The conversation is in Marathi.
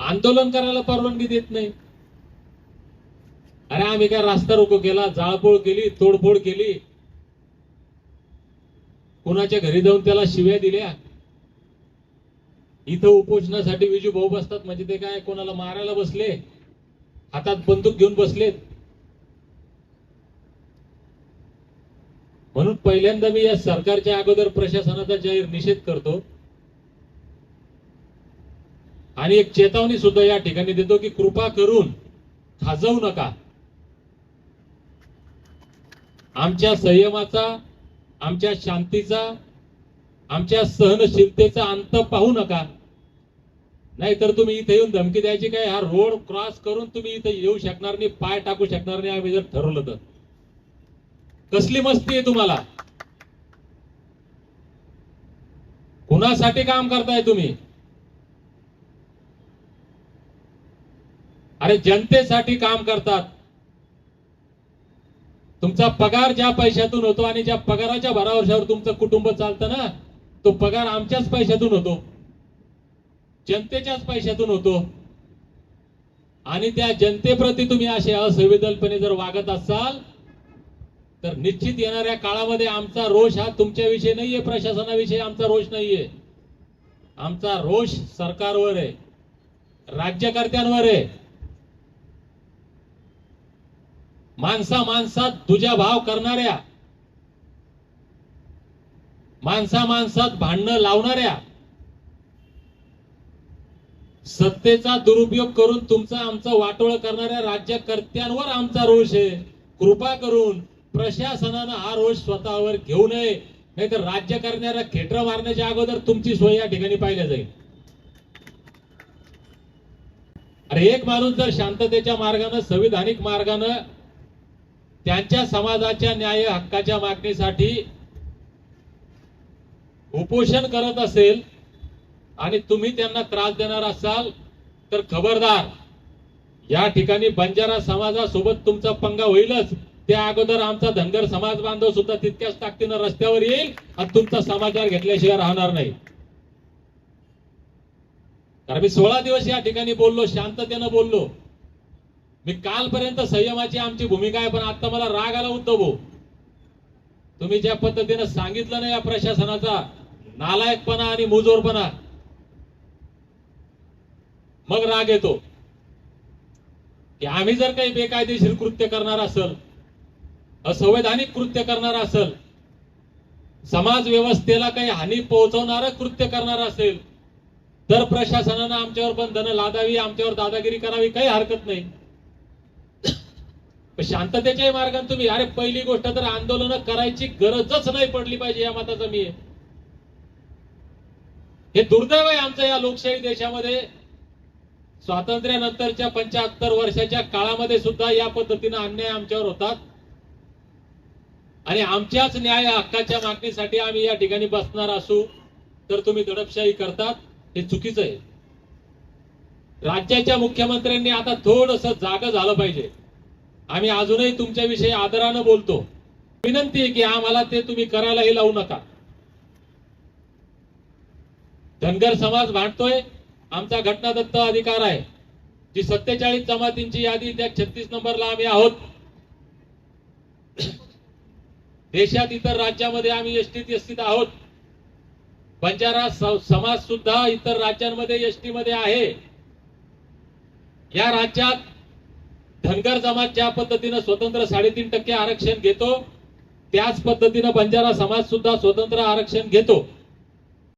आंदोलन करायला परवानगी देत नाही. अरे आम्ही काय रास्ता रोको केला जाळपोळ केली तोडफोड केली? कुणाच्या घरी जाऊन त्याला शिव्या दिल्या? इथं उपोषणासाठी विजू भाऊ बसतात म्हणजे ते काय कोणाला मारायला बसले? हातात बंदूक घेऊन बसलेत? म्हणून पहिल्यांदा मी या सरकारच्या अगोदर प्रशासनाचा जाहीर निषेध करतो. आणि एक चेतावणी सुद्धा या ठिकाणी देतो की कृपा करून खाजवू नका. आमच्या संयमाचा आमच्या शांतीचा आमच्या सहनशीलतेचा अंत पाहू नका. नाहीतर तुम्ही इथे येऊन धमकी द्यायची काय? हा रोड क्रॉस करून तुम्ही इथे येऊ शकणार नाही पाय टाकू शकणार नाही आम्ही जर ठरवलं तर. कसली मस्ती आहे तुम्हाला? कुणासाठी काम करताय तुम्ही? आणि जनतेसाठी काम करतात. तुमचा पगार ज्या पैशातून होतो आणि ज्या पगाराच्या भरावर्षावर तुमचं कुटुंब चालतं ना तो पगार आमच्याच पैशातून होतो. जनतेच्याच पैशातून होतो. आणि त्या जनतेप्रती तुम्ही असे असंवेदनपणे जर वागत असाल तर निश्चित येणाऱ्या काळामध्ये आमचा रोष हा तुमच्याविषयी नाहीये प्रशासनाविषयी आमचा रोष नाहीये. आमचा रोष सरकारवर आहे राज्यकर्त्यांवर आहे. माणसा माणसात तुझ्या भाव करणाऱ्या माणसा माणसात भांडणं लावणाऱ्या सत्तेचा दुरुपयोग करून तुमचा आमचं वाटोळ करणाऱ्या राज्यकर्त्यांवर आमचा रोष आहे. कृपा करून प्रशासनानं हा रोष स्वतःवर घेऊ नये. नाहीतर राज्य करणाऱ्या खेटर मारण्याच्या अगोदर तुमची सोय या ठिकाणी पाहिल्या जाईल. अरे एक माणूस जर शांततेच्या मार्गानं संविधानिक मार्गानं त्यांच्या समाजाच्या न्याय हक्काच्या मागणीसाठी उपोषण करत असेल आणि तुम्ही त्यांना त्रास देणार असाल तर खबरदार. या ठिकाणी बंजारा समाजासोबत तुमचा पंगा होईलच. त्या अगोदर आमचा धनगर समाज बांधव सुद्धा तितक्याच ताकदीनं रस्त्यावर येईल आणि तुमचा समाचार घेतल्याशिवाय राहणार नाही. कारण मी सोळा दिवस या ठिकाणी बोललो शांततेनं बोललो. मी कालपर्यंत संयमाची आमची भूमिका आहे पण आता मला राग आला उद्धव भाऊ. तुम्ही ज्या पद्धतीनं सांगितलं ना या प्रशासनाचा नालायकपणा आणि मुजोरपणा मग राग येतो. की आम्ही जर काही बेकायदेशीर कृत्य करणार असल असंवैधानिक कृत्य करणार असल समाज व्यवस्थेला काही हानी पोहोचवणारं कृत्य करणार असेल तर प्रशासनानं आमच्यावर बंधनं लादावी आमच्यावर दादागिरी करावी काही हरकत नाही. शांततेच्याही मार्गाने तुम्ही अरे पहिली गोष्ट तर आंदोलन करायची गरजच नाही पडली पाहिजे या मताचं मी. आहे. हे दुर्दैव आहे आमचं या लोकशाही देशामध्ये. स्वातंत्र्यानंतरच्या पंच्याहत्तर वर्षाच्या काळामध्ये सुद्धा या पद्धतीनं अन्याय आमच्यावर होतात. आणि आमच्याच न्याय हक्काच्या मागणीसाठी आम्ही या ठिकाणी बसणार असू तर तुम्ही दडपशाही करतात. हे चुकीचं आहे. राज्याच्या मुख्यमंत्र्यांनी आता थोडस जाग झालं पाहिजे. आम्ही अजूनही तुमच्याविषयी आदरानं बोलतो. विनंती आहे की आम्हाला ते तुम्ही करायलाही लावू नका. धनगर समाज भांडतोय. आमचा घटनादत्त अधिकार आहे. जी सत्तेचाळीस जमातींची यादी त्या छत्तीस नंबरला आम्ही आहोत. देशात इतर राज्यामध्ये आम्ही एसटीत एसटीत आहोत. बंजारा समाज सुद्धा इतर राज्यांमध्ये एसटी मध्ये आहे. या राज्यात धनगर समाज ज्या पद्धतीनं स्वतंत्र साडेतीन टक्के आरक्षण घेतो त्याच पद्धतीनं बंजारा समाज सुद्धा स्वतंत्र आरक्षण घेतो.